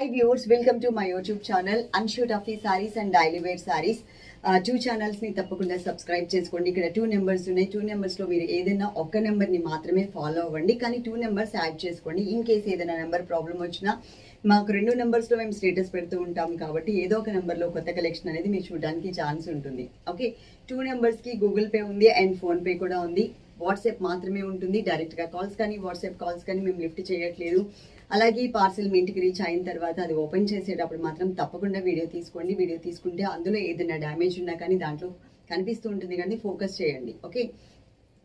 Hi viewers welcome to my YouTube channel Anshu Tuffy saris and Daily Wear Sarees. Uh, two ఛానల్స్ని తప్పకుండా subscribe చేసుకోండి. ఇక్కడ two numbers ఉన్నాయి. Two నెంబర్స్లో మీరు ఏదైనా ఒక్క నెంబర్ని మాత్రమే ఫాలో అవ్వండి. కానీ టూ నెంబర్స్ యాడ్ చేసుకోండి. ఇన్ కేస్ ఏదైనా నెంబర్ ప్రాబ్లం వచ్చినా మాకు రెండు నెంబర్స్లో మేము స్టేటస్ పెడుతూ ఉంటాం కాబట్టి ఏదో ఒక నెంబర్లో కొత్త కలెక్షన్ అనేది మీరు చూడడానికి ఛాన్స్ ఉంటుంది. ఓకే టూ నెంబర్స్కి గూగుల్ పే ఉంది అండ్ ఫోన్ పే కూడా ఉంది. వాట్సాప్ మాత్రమే ఉంటుంది. డైరెక్ట్గా కాల్స్ కానీ వాట్సాప్ కాల్స్ కానీ మేము లిఫ్ట్ చేయట్లేదు. అలాగే ఈ పార్సిల్ మీ ఇంటికి రీచ్ అయిన తర్వాత అది ఓపెన్ చేసేటప్పుడు మాత్రం తప్పకుండా వీడియో తీసుకోండి. వీడియో తీసుకుంటే అందులో ఏదైనా డ్యామేజ్ ఉన్నా కానీ దాంట్లో కనిపిస్తూ ఉంటుంది కానీ ఫోకస్ చేయండి. ఓకే?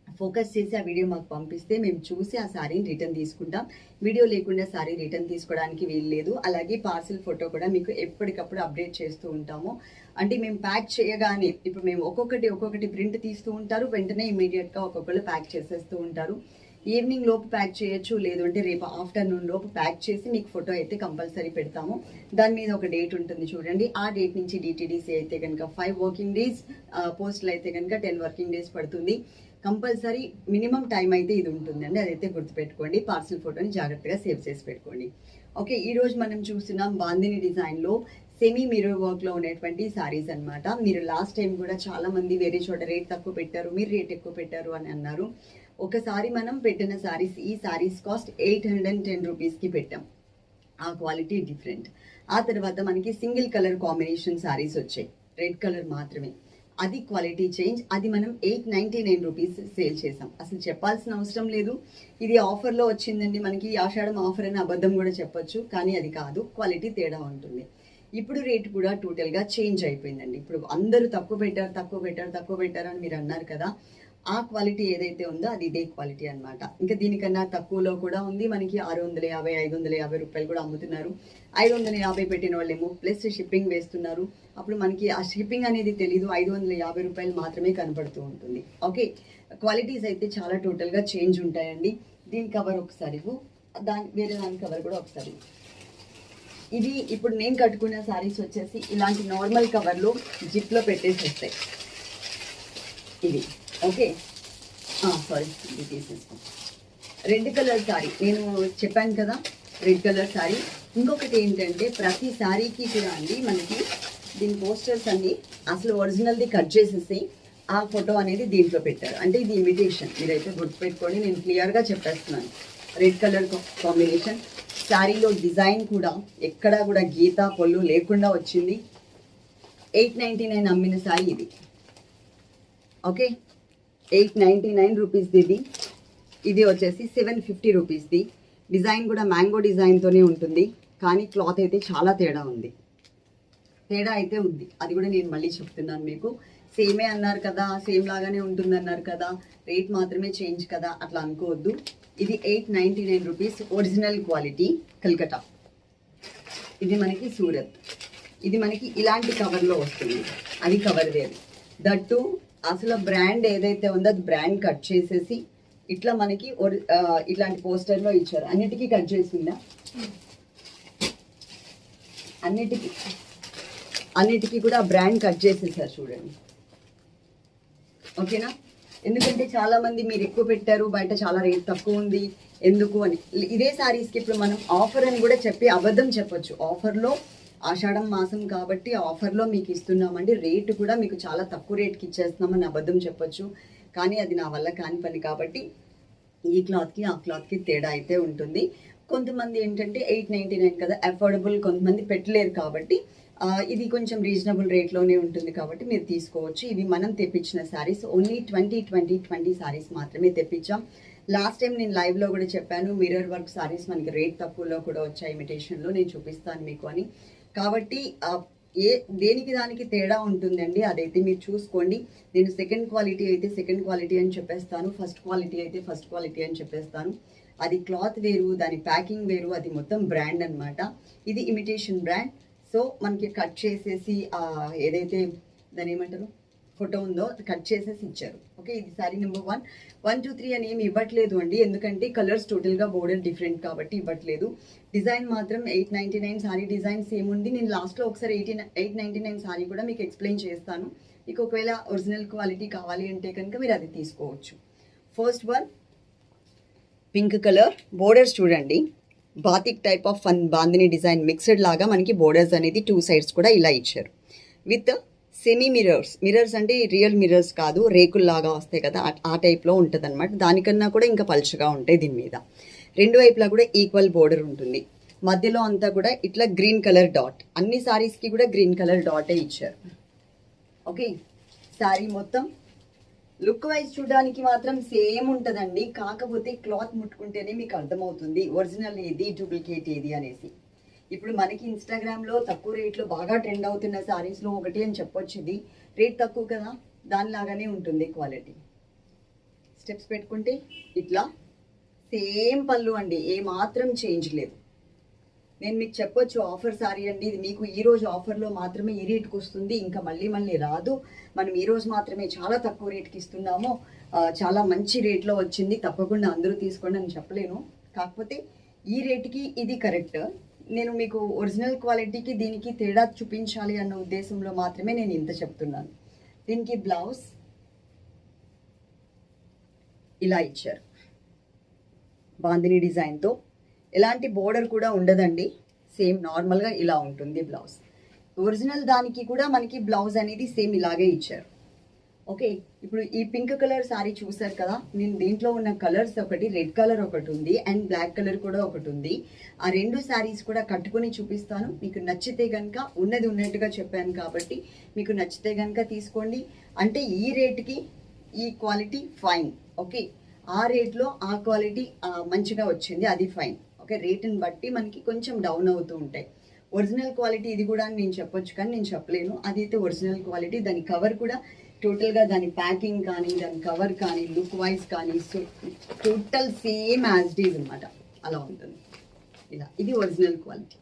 ఫోకస్ చేసి ఆ వీడియో మాకు పంపిస్తే మేము చూసి ఆ శారీని రిటర్న్ తీసుకుంటాం. వీడియో లేకుండా సారీ రిటర్న్ తీసుకోవడానికి వీలు లేదు. అలాగే పార్సిల్ ఫోటో కూడా మీకు ఎప్పటికప్పుడు అప్డేట్ చేస్తూ ఉంటాము. అంటే మేము ప్యాక్ చేయగానే ఇప్పుడు మేము ఒక్కొక్కటి ఒక్కొక్కటి ప్రింట్ తీస్తూ ఉంటారు. వెంటనే ఇమీడియట్గా ఒక్కొక్కరు ప్యాక్ చేసేస్తూ ఉంటారు. ఈవినింగ్ లోపు ప్యాక్ చేయొచ్చు లేదంటే రేపు ఆఫ్టర్నూన్ లోపు ప్యాక్ చేసి మీకు ఫోటో అయితే కంపల్సరీ పెడతాము. దాని మీద ఒక డేట్ ఉంటుంది చూడండి. ఆ డేట్ నుంచి డిటీడీసీ అయితే కనుక ఫైవ్ వర్కింగ్ డేస్ పోస్టులు అయితే కనుక టెన్ వర్కింగ్ డేస్ పడుతుంది. కంపల్సరీ మినిమం టైం అయితే ఇది ఉంటుందండి అదైతే గుర్తుపెట్టుకోండి. పార్సిల్ ఫోటోని జాగ్రత్తగా సేవ్ చేసి పెట్టుకోండి. ఓకే ఈరోజు మనం చూస్తున్నాం బాందిని డిజైన్లో సెమీ మిరర్ వర్క్లో ఉండేటువంటి ఉన్నటువంటి సారీస్ అన్నమాట. మీరు లాస్ట్ టైం కూడా చాలా మంది వేరే చోట రేట్ తక్కువ పెట్టారు మీరు రేట్ ఎక్కువ పెట్టారు అని అన్నారు. ఒకసారి మనం పెట్టిన సారీస్ ఈ sarees cost eight hundred and ten రూపీస్కి పెట్టాం. ఆ క్వాలిటీ డిఫరెంట్ ఆ తర్వాత మనకి సింగిల్ కలర్ కాంబినేషన్ సారీస్ వచ్చాయి. రెడ్ కలర్ మాత్రమే. అది క్వాలిటీ చేంజ్ అది మనం eight ninety nine rupees sale చేసాం. అసలు చెప్పాల్సిన అవసరం లేదు. ఇది ఆఫర్లో వచ్చిందండి మనకి ఆషాఢం ఆఫర్ అని అబద్ధం కూడా చెప్పొచ్చు కానీ అది కాదు. క్వాలిటీ తేడా ఉంటుంది. ఇప్పుడు రేట్ కూడా టోటల్గా చేంజ్ అయిపోయిందండి. ఇప్పుడు అందరూ తక్కువ పెట్టారు తక్కువ పెట్టారు తక్కువ పెట్టారు అని మీరు అన్నారు కదా ఆ క్వాలిటీ ఏదైతే ఉందో అది ఇదే క్వాలిటీ అనమాట ఇంకా దీనికన్నా తక్కువలో కూడా ఉంది. మనకి ఆరు వందల యాభై ఐదు వందల యాభై రూపాయలు కూడా అమ్ముతున్నారు. ఐదు వందల యాభై పెట్టిన వాళ్ళేమో ప్లస్ షిప్పింగ్ వేస్తున్నారు. అప్పుడు మనకి ఆ షిప్పింగ్ అనేది తెలీదు. ఐదు వందల యాభై రూపాయలు మాత్రమే కనపడుతూ ఉంటుంది. ఓకే క్వాలిటీస్ అయితే చాలా టోటల్గా చేంజ్ ఉంటాయండి. దీని కవర్ ఒకసారి దాని వేరే దాని కవర్ కూడా ఒకసారి ఇది ఇప్పుడు నేను కట్టుకున్న శారీస్ వచ్చేసి ఇలాంటి నార్మల్ కవర్లో జిప్లో పెట్టేసి వస్తాయి. ఇది ఓకే సారీ ఇది తీసేసుకో. రెడ్ కలర్ శారీ నేను చెప్పాను కదా రెడ్ కలర్ శారీ ఇంకొకటి ఏంటంటే ప్రతి సారీకి కూడా అండి మనకి దీని పోస్టర్స్ అన్ని అసలు ఒరిజినల్ది కట్ చేసేసి ఆ ఫోటో అనేది దీంట్లో పెట్టారు. అంటే ఇది ఇమిటేషన్ మీరైతే గుర్తుపెట్టుకోండి నేను క్లియర్గా చెప్పేస్తున్నాను. రెడ్ కలర్ కాంబినేషన్ శారీలో డిజైన్ కూడా ఎక్కడా కూడా గీత పొల్లు లేకుండా వచ్చింది. ఎయిట్ నైంటీ నైన్ అమ్మిన శారీ ఇది. ఓకే? ఎయిట్ నైంటీ నైన్ రూపీస్ది ఇది ఇది వచ్చేసి సెవెన్ ఫిఫ్టీ రూపీస్ది డిజైన్ కూడా మ్యాంగో డిజైన్తోనే ఉంటుంది. కానీ క్లాత్ అయితే చాలా తేడా ఉంది. తేడా అయితే ఉంది. అది కూడా నేను మళ్ళీ చెప్తున్నాను మీకు. సేమే అన్నారు కదా సేమ్ లాగానే ఉంటుంది అన్నారు కదా రేట్ మాత్రమే చేంజ్ కదా అట్లా అనుకోవద్దు. ఇది eight ninety nine rupees original quality Calcutta. ఇది మనకి సూరత్. ఇది మనకి ఇలాంటి కవర్లో వస్తుంది. అది కవర్ వేరు. దట్టు అసలు బ్రాండ్ ఏదైతే ఉందో అది బ్రాండ్ కట్ చేసేసి ఇట్లా మనకి ఒరి- ఇట్లాంటి పోస్టర్లో ఇచ్చారు. అన్నిటికీ కట్ చేసిందా? అన్నిటికీ. అన్నిటికీ కూడా బ్రాండ్ కట్ చేసేసారు చూడండి. ఓకేనా? ఎందుకంటే చాలా మంది మీరు ఎక్కువ పెట్టారు బయట చాలా రేట్ తక్కువ ఉంది. ఎందుకు అని. ఇదే సారీస్కి ఇప్పుడు మనం ఆఫర్ అని కూడా చెప్పి అబద్ధం చెప్పొచ్చు. ఆఫర్లో ఆషాఢం మాసం కాబట్టి ఆఫర్లో మీకు ఇస్తున్నామండి. రేటు కూడా మీకు చాలా తక్కువ రేట్కి ఇచ్చేస్తున్నామని అబద్ధం చెప్పొచ్చు. కానీ అది నా వల్ల కాని పని కాబట్టి ఈ క్లాత్కి ఆ క్లాత్కి తేడా అయితే ఉంటుంది. కొంతమంది ఏంటంటే ఎయిట్ నైంటీ నైన్ కదా అఫోర్డబుల్ కొంతమంది పెట్టలేరు కాబట్టి ఇది కొంచెం రీజనబుల్ రేట్లోనే ఉంటుంది కాబట్టి మీరు తీసుకోవచ్చు. ఇవి మనం తెప్పించిన sarees only twenty twenty twenty sarees మాత్రమే తెప్పించాం. లాస్ట్ టైం నేను లైవ్లో కూడా చెప్పాను మిర్రర్ వర్క్ శారీస్ మనకి రేట్ తక్కువలో కూడా వచ్చాయి ఇమిటేషన్లో నేను చూపిస్తాను మీకు అని. కాబట్టి ఏ దేనికి దానికి తేడా ఉంటుందండి? అదైతే మీరు చూసుకోండి. నేను సెకండ్ క్వాలిటీ అయితే సెకండ్ క్వాలిటీ అని చెప్పేస్తాను. ఫస్ట్ క్వాలిటీ అయితే ఫస్ట్ క్వాలిటీ అని చెప్పేస్తాను. అది క్లాత్ వేరు దాని ప్యాకింగ్ వేరు అది మొత్తం బ్రాండ్ అన్నమాట. ఇది ఇమిటేషన్ బ్రాండ్ సో మనకి కట్ చేసేసి ఏదైతే దాని ఏమంటారు? ఫోటో ఉందో కట్ చేసేసి ఇచ్చారు. ఓకే ఇది saree number one. One two three అని ఏమి ఇవ్వట్లేదు అండి. ఎందుకంటే కలర్స్ టోటల్గా బోర్డర్ డిఫరెంట్ కాబట్టి ఇవ్వట్లేదు. డిజైన్ మాత్రం eight ninety nine saree design same ఉంది. నేను లాస్ట్లో ఒకసారి eighty eight ninety nine saree కూడా మీకు ఎక్స్ప్లెయిన్ చేస్తాను. మీకు ఒకవేళ ఒరిజినల్ క్వాలిటీ కావాలి అంటే కనుక మీరు అది తీసుకోవచ్చు. First one pink colour. Borders చూడండి. Batik type of fun bandhani design mixed లాగా మనకి బోర్డర్స్ అనేది టూ సైడ్స్ కూడా ఇలా ఇచ్చారు. విత్ సెమీ మిరర్స్ మిరర్స్ అంటే రియల్ మిరర్స్ కాదు రేకుల్లాగా వస్తాయి కదా ఆ- టైప్లో ఉంటుంది అనమాట దానికన్నా కూడా ఇంకా పలుచగా ఉంటాయి దీని మీద. రెండు వైపులా కూడా ఈక్వల్ బోర్డర్ ఉంటుంది. మధ్యలో అంతా కూడా ఇట్లా గ్రీన్ కలర్ డాట్ అన్ని సారీస్కి కూడా గ్రీన్ కలర్ డాటే ఇచ్చారు. ఓకే శారీ మొత్తం లుక్ వైజ్ చూడడానికి మాత్రం సేమ్ ఉంటుందండి. కాకపోతే క్లాత్ ముట్టుకుంటేనే మీకు అర్థమవుతుంది ఒరిజినల్ ఏది డూప్లికేట్ ఏది అనేసి. ఇప్పుడు మనకి ఇన్స్టాగ్రామ్లో తక్కువ రేట్లో బాగా ట్రెండ్ అవుతున్న శారీస్లో ఒకటి అని చెప్పొచ్చు ఇది. రేట్ తక్కువ కదా దానిలాగానే ఉంటుంది క్వాలిటీ. స్టెప్స్ పెట్టుకుంటే ఇట్లా సేమ్ పళ్ళు అండి ఏ మాత్రం చేంజ్ లేదు. నేను మీకు చెప్పొచ్చు ఆఫర్ సారీ అండి. ఇది మీకు ఈ రోజు ఆఫర్లో మాత్రమే ఈ రేట్కి వస్తుంది. ఇంకా మళ్ళీ మళ్ళీ రాదు. మనం ఈ రోజు మాత్రమే చాలా తక్కువ రేట్కి ఇస్తున్నాము. చాలా మంచి రేట్లో వచ్చింది. తప్పకుండా అందరూ తీసుకోండి అని చెప్పలేను. కాకపోతే ఈ రేటుకి ఇది కరెక్ట్. నేను మీకు ఒరిజినల్ క్వాలిటీకి దీనికి తేడా చూపించాలి అన్న ఉద్దేశంలో మాత్రమే నేను ఇంత చెప్తున్నాను. దీనికి బ్లౌజ్ ఇలా ఇచ్చారు. బాందిని డిజైన్తో. ఎలాంటి బోర్డర్ కూడా ఉండదండి. సేమ్ నార్మల్గా ఇలా ఉంటుంది బ్లౌజ్. ఒరిజినల్ దానికి కూడా మనకి బ్లౌజ్ అనేది సేమ్ ఇలాగే ఇచ్చారు. ఓకే ఇప్పుడు ఈ పింక్ కలర్ సారీ చూసారు కదా? నేను దీంట్లో ఉన్న కలర్స్ ఒకటి రెడ్ కలర్ ఒకటి ఉంది అండ్ బ్లాక్ కలర్ కూడా ఒకటి ఉంది. ఆ రెండు శారీస్ కూడా కట్టుకొని చూపిస్తాను. మీకు నచ్చితే కనుక ఉన్నది ఉన్నట్టుగా చెప్పాను కాబట్టి మీకు నచ్చితే కనుక తీసుకోండి. అంటే ఈ రేట్కి ఈ క్వాలిటీ ఫైన్. ఓకే ఆ రేట్లో ఆ క్వాలిటీ మంచిగా వచ్చింది అది ఫైన్. ఓకే రేటుని బట్టి మనకి కొంచెం డౌన్ అవుతూ ఉంటాయి. ఒరిజినల్ క్వాలిటీ ఇది కూడా అని నేను చెప్పొచ్చు కానీ నేను చెప్పలేను. అదైతే ఒరిజినల్ క్వాలిటీ దాని కవర్ కూడా టోటల్గా దాని ప్యాకింగ్ కానీ దాని కవర్ కానీ లుక్ వైజ్ కానీ so total same as these అనమాట అలా ఉంటుంది. ఇలా ఇది ఒరిజినల్ క్వాలిటీ.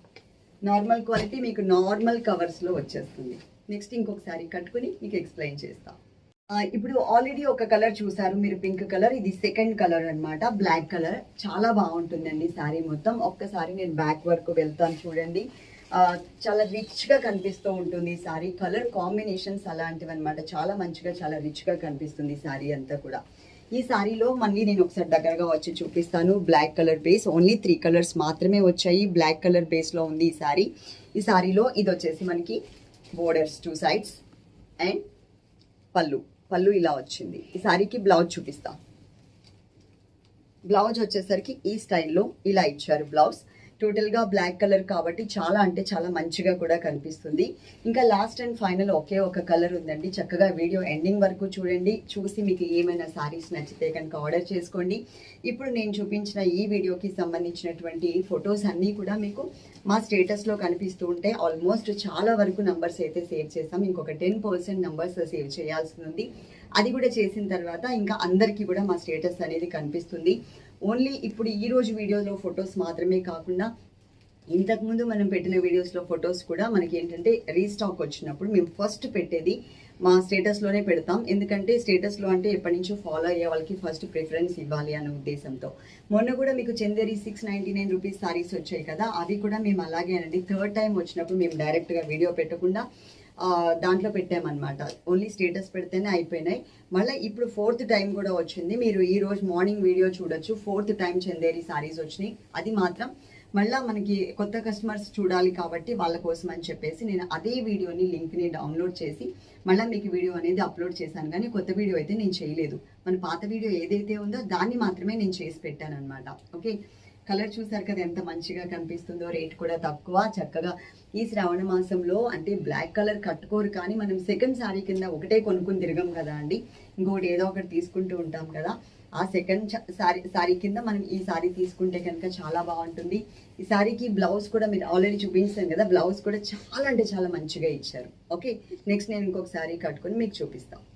నార్మల్ క్వాలిటీ మీకు నార్మల్ కవర్స్లో వచ్చేస్తుంది. నెక్స్ట్ ఇంకొకసారి కట్టుకుని మీకు ఎక్స్ప్లెయిన్ చేస్తాం. ఇప్పుడు ఆల్రెడీ ఒక కలర్ చూసారు మీరు పింక్ కలర్ ఇది సెకండ్ కలర్ అన్నమాట. బ్లాక్ కలర్ చాలా బాగుంటుందండి శారీ మొత్తం. ఒక్కసారి నేను బ్యాక్ వర్క్ వెళ్తాను చూడండి. చాలా రిచ్గా కనిపిస్తూ ఉంటుంది సారీ కలర్ కాంబినేషన్స్ అలాంటివి అనమాట చాలా మంచిగా చాలా రిచ్గా కనిపిస్తుంది సారీ అంతా కూడా. ఈ సారీలో మళ్ళీ నేను ఒకసారి దగ్గరగా వచ్చి చూపిస్తాను. Black colour base only three colours మాత్రమే వచ్చాయి. బ్లాక్ కలర్ బేస్లో ఉంది ఈ సారీ ఈ శారీలో ఇది వచ్చేసి మనకి బోర్డర్స్ టూ సైడ్స్ అండ్ పళ్ళు. పళ్ళు ఇలా వచ్చింది. ఈ శారీకి బ్లౌజ్ చూపిస్తా. బ్లౌజ్ వచ్చేసరికి ఈ స్టైల్లో ఇలా ఇచ్చారు బ్లౌజ్. టోటల్గా బ్లాక్ కలర్ కాబట్టి చాలా అంటే చాలా మంచిగా కూడా కనిపిస్తుంది. ఇంకా లాస్ట్ అండ్ ఫైనల్ ఒకే ఒక కలర్ ఉందండి. చక్కగా వీడియో ఎండింగ్ వరకు చూడండి. చూసి మీకు ఏమైనా సారీస్ నచ్చితే కనుక ఆర్డర్ చేసుకోండి. ఇప్పుడు నేను చూపించిన ఈ వీడియోకి సంబంధించినటువంటి ఫొటోస్ అన్నీ కూడా మీకు మా స్టేటస్లో కనిపిస్తూ ఉంటే ఆల్మోస్ట్ చాలా వరకు నంబర్స్ అయితే సేవ్ చేసాం ఇంకొక టెన్ పర్సెంట్ నంబర్స్ సేవ్ చేయాల్సి ఉంది. అది కూడా చేసిన తర్వాత ఇంకా అందరికీ కూడా మా స్టేటస్ అనేది కనిపిస్తుంది. ఓన్లీ ఇప్పుడు ఈ రోజు వీడియోలో ఫొటోస్ మాత్రమే కాకుండా ఇంతకుముందు మనం పెట్టిన వీడియోస్లో ఫొటోస్ కూడా మనకి ఏంటంటే రీస్టాక్ వచ్చినప్పుడు మేము ఫస్ట్ పెట్టేది మా స్టేటస్లోనే పెడతాం. ఎందుకంటే స్టేటస్లో అంటే ఎప్పటి నుంచో ఫాలో అయ్యే వాళ్ళకి ఫస్ట్ ప్రిఫరెన్స్ ఇవ్వాలి అనే ఉద్దేశంతో. మొన్న కూడా మీకు Chanderi six ninety nine rupees sarees వచ్చాయి కదా అవి కూడా మేము అలాగే అండి థర్డ్ టైం వచ్చినప్పుడు మేము డైరెక్ట్గా వీడియో పెట్టకుండా దాంట్లో పెట్టామన్నమాట. ఓన్లీ స్టేటస్ పెడితేనే అయిపోయినాయి. మళ్ళీ ఇప్పుడు ఫోర్త్ టైం కూడా వచ్చింది. మీరు ఈ రోజు మార్నింగ్ వీడియో చూడొచ్చు. ఫోర్త్ టైం చందేరి సారీస్ వచ్చినాయి. అది మాత్రం మళ్ళీ మనకి కొత్త కస్టమర్స్ చూడాలి కాబట్టి వాళ్ళ కోసం అని చెప్పేసి నేను అదే వీడియోని లింక్ని డౌన్లోడ్ చేసి మళ్ళీ మీకు వీడియో అనేది అప్లోడ్ చేశాను. కానీ కొత్త వీడియో అయితే నేను చేయలేదు. మన పాత వీడియో ఏదైతే ఉందో దాన్ని మాత్రమే నేను చేసి పెట్టాను అనమాట ఓకే కలర్ చూసారు కదా ఎంత మంచిగా కనిపిస్తుందో రేట్ కూడా తక్కువ. చక్కగా ఈ శ్రావణ మాసంలో అంటే బ్లాక్ కలర్ కట్టుకోరు కానీ మనం సెకండ్ శారీ కింద ఒకటే కొనుక్కుని తిరగం కదా అండి. ఇంకోటి ఏదో ఒకటి తీసుకుంటూ ఉంటాం కదా. ఆ సెకండ్ శారీ శారీ కింద మనం ఈ శారీ తీసుకుంటే కనుక చాలా బాగుంటుంది. ఈ శారీకి బ్లౌజ్ కూడా మీరు ఆల్రెడీ చూపించాను కదా బ్లౌజ్ కూడా చాలా అంటే చాలా మంచిగా ఇచ్చారు. ఓకే నెక్స్ట్ నేను ఇంకొక శారీ కట్టుకొని మీకు చూపిస్తాను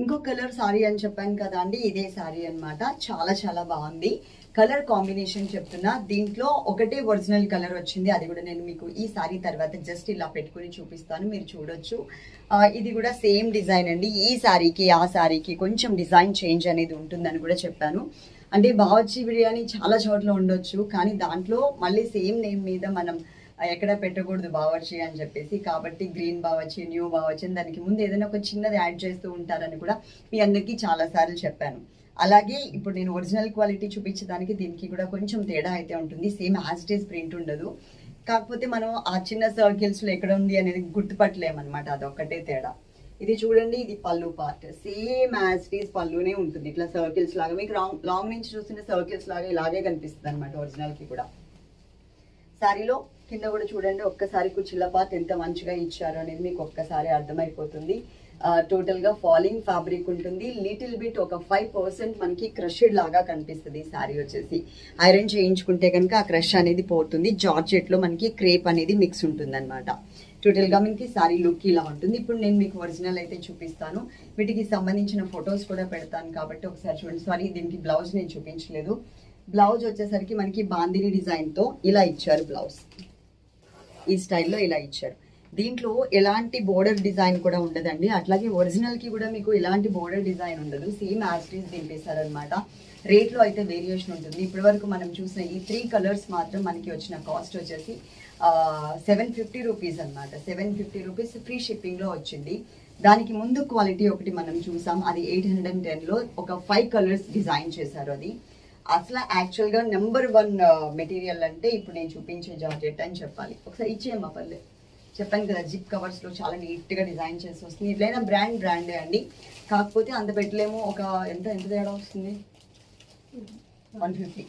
ఇంకో కలర్ సారీ అని చెప్పాను కదా అండి ఇదే సారీ అన్నమాట. చాలా చాలా బాగుంది. కలర్ కాంబినేషన్ చెప్తున్నా. దీంట్లో ఒకటే ఒరిజినల్ కలర్ వచ్చింది. అది కూడా నేను మీకు ఈ సారీ తర్వాత జస్ట్ ఇలా పెట్టుకుని చూపిస్తాను. మీరు చూడొచ్చు. ఇది కూడా సేమ్ డిజైన్ అండి. ఈ సారీకి ఆ సారీకి కొంచెం డిజైన్ చేంజ్ అనేది ఉంటుందని కూడా చెప్పాను. అంటే బావచ్చి బిర్యానీ చాలా చోట్ల ఉండొచ్చు కానీ దాంట్లో మళ్ళీ సేమ్ నేమ్ మీద మనం ఎక్కడ పెట్టకూడదు బావర్చి అని చెప్పేసి. కాబట్టి గ్రీన్ బావర్చి న్యూ బావర్చి అని దానికి ముందు ఏదైనా ఒక చిన్నది యాడ్ చేస్తూ ఉంటారని కూడా మీ అందరికీ చాలాసార్లు చెప్పాను. అలాగే ఇప్పుడు నేను ఒరిజినల్ క్వాలిటీ చూపించడానికి దీనికి కూడా కొంచెం తేడా అయితే ఉంటుంది. సేమ్ యాజ్ ప్రింట్ ఉండదు. కాకపోతే మనం ఆ చిన్న సర్కిల్స్లో ఎక్కడ ఉంది అనేది గుర్తుపట్టలేమన్నమాట. అదొక్కటే తేడా. ఇది చూడండి ఇది పళ్ళు పార్ట్ సేమ్ యాజ్ పళ్ళునే ఉంటుంది. ఇట్లా సర్కిల్స్ లాగా. మీకు లాంగ్ లాంగ్ నుంచి చూస్తున్న సర్కిల్స్ లాగా ఇలాగే కనిపిస్తుంది అనమాట ఒరిజినల్కి కూడా. శారీలో కింద కూడా చూడండి ఒక్కసారి కుచ్చిళ్ళ పార్ట్ ఎంత మంచిగా ఇచ్చారు అనేది మీకు ఒక్కసారి అర్థమైపోతుంది. టోటల్గా ఫాలింగ్ ఫ్యాబ్రిక్ ఉంటుంది. లిటిల్ బిట్ ఒక ఫైవ్ పర్సెంట్ మనకి క్రషెడ్ లాగా కనిపిస్తుంది ఈ శారీ వచ్చేసి. ఐరన్ చేయించుకుంటే కనుక ఆ క్రష్ అనేది పోతుంది. జార్జెట్లో మనకి క్రేప్ అనేది మిక్స్ ఉంటుంది అనమాట టోటల్గా మనకి శారీ లుక్ ఇలా ఉంటుంది. ఇప్పుడు నేను మీకు ఒరిజినల్ అయితే చూపిస్తాను. వీటికి సంబంధించిన ఫొటోస్ కూడా పెడతాను కాబట్టి ఒకసారి చూడండి. సారీ దీనికి బ్లౌజ్ నేను చూపించలేదు. బ్లౌజ్ వచ్చేసరికి మనకి బాందిని డిజైన్తో ఇలా ఇచ్చారు బ్లౌజ్ ఈ స్టైల్లో ఇలా ఇచ్చారు. దీంట్లో ఎలాంటి బోర్డర్ డిజైన్ కూడా ఉండదండి. అట్లాగే ఒరిజినల్కి కూడా మీకు ఎలాంటి బోర్డర్ డిజైన్ ఉండదు. సేమ్ యాస్టీస్ దింపేశారనమాట రేట్లో అయితే వేరియేషన్ ఉంటుంది. ఇప్పటి వరకు మనం చూసిన ఈ త్రీ కలర్స్ మాత్రం మనకి వచ్చిన కాస్ట్ వచ్చేసి సెవెన్ ఫిఫ్టీ రూపీస్ అనమాట సెవెన్ ఫిఫ్టీ రూపీస్ ఫ్రీ షిప్పింగ్లో వచ్చింది. దానికి ముందు క్వాలిటీ ఒకటి మనం చూసాం. అది ఎయిట్ హండ్రెడ్ అండ్ టెన్లో ఒక ఫైవ్ కలర్స్ డిజైన్ చేశారు అది. అసలు యాక్చువల్గా నెంబర్ వన్ మెటీరియల్ అంటే ఇప్పుడు నేను చూపించే జార్జెట్ అని చెప్పాలి. ఒకసారి ఇచ్చేయమ్మా పర్లేదు చెప్పాను కదా జిప్ కవర్స్లో చాలా నీట్గా డిజైన్ చేసి వస్తుంది. ఇట్లైనా బ్రాండ్ బ్రాండే అండి. కాకపోతే అంత పెట్టలేము. ఒక ఎంత ఎంత తేడా వస్తుంది? One fifty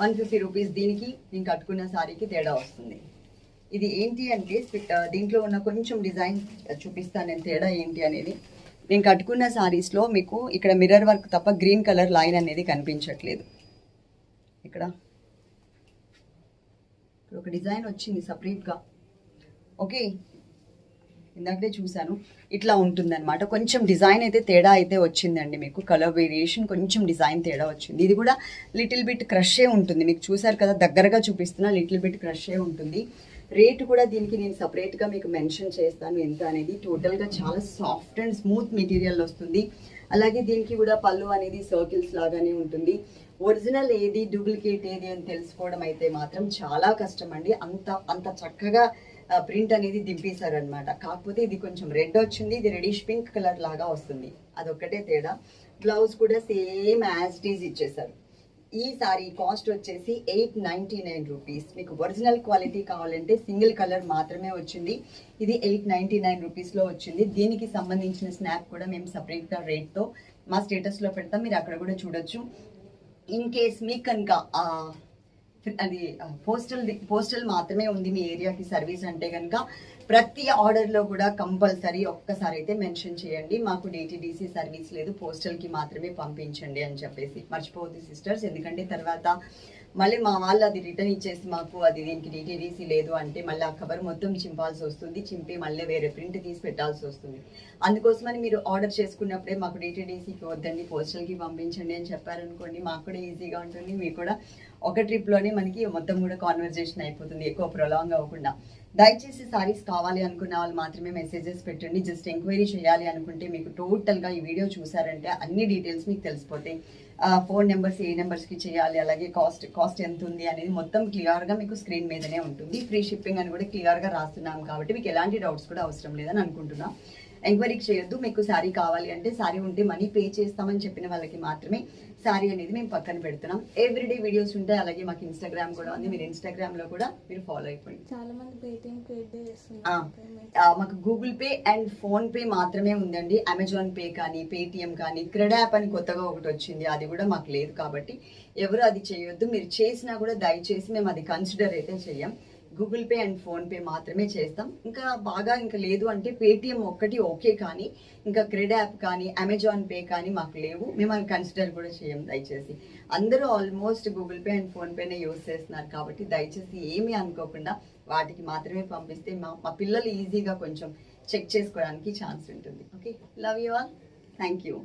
one fifty rupees దీనికి నేను కట్టుకున్న శారీకి తేడా వస్తుంది. ఇది ఏంటి అంటే దీంట్లో ఉన్న కొంచెం డిజైన్ చూపిస్తాను నేను తేడా ఏంటి అనేది. నేను కట్టుకున్న శారీస్లో మీకు ఇక్కడ మిర్రర్ వర్క్ తప్ప గ్రీన్ కలర్ లైన్ అనేది కనిపించట్లేదు. ఇక్కడ. ఇక్కడ ఒక డిజైన్ వచ్చింది సపరేట్గా. ఓకే. ఇందాకనే చూశాను. ఇట్లా ఉంటుందన్నమాట. కొంచెం డిజైన్ అయితే తేడా అయితే వచ్చిందండి మీకు. కలర్ వేరియేషన్ కొంచెం డిజైన్ తేడా వచ్చింది. ఇది కూడా లిటిల్ బిట్ క్రషే ఉంటుంది. మీకు చూసారు కదా దగ్గరగా చూపిస్తున్నా లిటిల్ బిట్ క్రషే ఉంటుంది. రేటు కూడా దీనికి నేను సపరేట్గా మీకు మెన్షన్ చేస్తాను. ఎంత అనేది టోటల్గా చాలా సాఫ్ట్ అండ్ స్మూత్ మెటీరియల్ వస్తుంది. అలాగే దీనికి కూడా పళ్ళు అనేది సర్కిల్స్ లాగానే ఉంటుంది. ఒరిజినల్ ఏది డూప్లికేట్ ఏది అని తెలుసుకోవడం అయితే మాత్రం చాలా కష్టం అండి. అంత అంత చక్కగా ప్రింట్ అనేది దింపేశారనమాట కాకపోతే ఇది కొంచెం రెడ్ వచ్చింది ఇది రెడిష్ పింక్ కలర్ లాగా వస్తుంది. అదొక్కటే తేడా. బ్లౌజ్ కూడా సేమ్ యాజ్ ఈజ్ ఇచ్చేసారు ఈ సారీ కాస్ట్ వచ్చేసి ఎయిట్ నైంటీ నైన్ రూపీస్. మీకు ఒరిజినల్ క్వాలిటీ కావాలంటే సింగిల్ కలర్ మాత్రమే వచ్చింది. ఇది ఎయిట్ నైంటీ నైన్ రూపీస్లో వచ్చింది. దీనికి సంబంధించిన స్నాప్ కూడా మేము సపరేట్గా రేట్తో మా స్టేటస్లో పెడతాం. మీరు అక్కడ కూడా చూడొచ్చు. ఇన్ కేస్ మీకు కనుక అది పోస్టల్ పోస్టల్ మాత్రమే ఉంది మీ ఏరియాకి సర్వీస్ అంటే కనుక ప్రతి ఆర్డర్లో కూడా కంపల్సరీ ఒక్కసారి అయితే మెన్షన్ చేయండి. మాకు డిటీడీసీ సర్వీస్ లేదు. పోస్టల్కి మాత్రమే పంపించండి అని చెప్పేసి. మర్చిపోవద్దు సిస్టర్స్ ఎందుకంటే తర్వాత మళ్ళీ మా వాళ్ళు అది రిటర్న్ ఇచ్చేసి మాకు అది దీనికి డిటీడీసీ లేదు అంటే మళ్ళీ ఆ కవర్ మొత్తం చింపాల్సి వస్తుంది. చింపి మళ్ళీ వేరే ప్రింట్ తీసి పెట్టాల్సి వస్తుంది. అందుకోసమని మీరు ఆర్డర్ చేసుకున్నప్పుడే మాకు డిటీడీసీకి వద్దండి. పోస్టల్కి పంపించండి అని చెప్పారనుకోండి మాకు కూడా ఈజీగా ఉంటుంది. మీకు కూడా ఒక ట్రిప్లోనే మనకి మొత్తం కూడా కాన్వర్జేషన్ అయిపోతుంది ఎక్కువ ప్రొలాంగ్ అవ్వకుండా. దయచేసి సారీస్ కావాలి అనుకున్న వాళ్ళు మాత్రమే మెసేజెస్ పెట్టండి. జస్ట్ ఎంక్వైరీ చేయాలి అనుకుంటే మీకు టోటల్గా ఈ వీడియో చూసారంటే అన్ని డీటెయిల్స్ మీకు తెలిసిపోతాయి. ఫోన్ నెంబర్స్ ఏ నెంబర్స్కి చేయాలి అలాగే కాస్ట్ కాస్ట్ ఎంత ఉంది అనేది మొత్తం క్లియర్గా మీకు స్క్రీన్ మీదనే ఉంటుంది. ఫ్రీ షిప్పింగ్ అని కూడా క్లియర్గా రాస్తున్నాం కాబట్టి మీకు ఎలాంటి డౌట్స్ కూడా అవసరం లేదని అనుకుంటున్నాం. ఎంక్వైరీకి చేయొద్దు మీకు శారీ కావాలి అంటే శారీ ఉంటే మనీ పే చేస్తామని చెప్పిన వాళ్ళకి మాత్రమే శారీ అనేది మేము పక్కన పెడుతున్నాం. ఎవ్రీడే వీడియోస్ ఉంటాయి అలాగే మాకు ఇన్స్టాగ్రామ్ కూడా ఉంది. మీరు ఇన్స్టాగ్రామ్లో కూడా మీరు ఫాలో అయిపోండి. చాలా మంది మాకు Google Pay and phone pay మాత్రమే ఉందండి. అమెజాన్ పే కానీ పేటిఎం కానీ క్రెడ్ యాప్ అని కొత్తగా ఒకటి వచ్చింది. అది కూడా మాకు లేదు కాబట్టి ఎవరు అది చేయొద్దు. మీరు చేసినా కూడా దయచేసి మేము అది కన్సిడర్ అయితే చేయం. గూగుల్ పే అండ్ ఫోన్పే మాత్రమే చేస్తాం. ఇంకా బాగా ఇంకా లేదు అంటే పేటిఎం ఒక్కటి ఓకే కానీ ఇంకా క్రెడ్ యాప్ కానీ అమెజాన్ పే కానీ మాకు లేవు. మేము అవి కన్సిడర్ కూడా చేయం దయచేసి. అందరూ ఆల్మోస్ట్ గూగుల్ పే అండ్ ఫోన్పేనే యూస్ చేస్తున్నారు కాబట్టి దయచేసి ఏమీ అనుకోకుండా వాటికి మాత్రమే పంపిస్తే మా మా పిల్లలు ఈజీగా కొంచెం చెక్ చేసుకోవడానికి ఛాన్స్ ఉంటుంది. Okay love you all thank you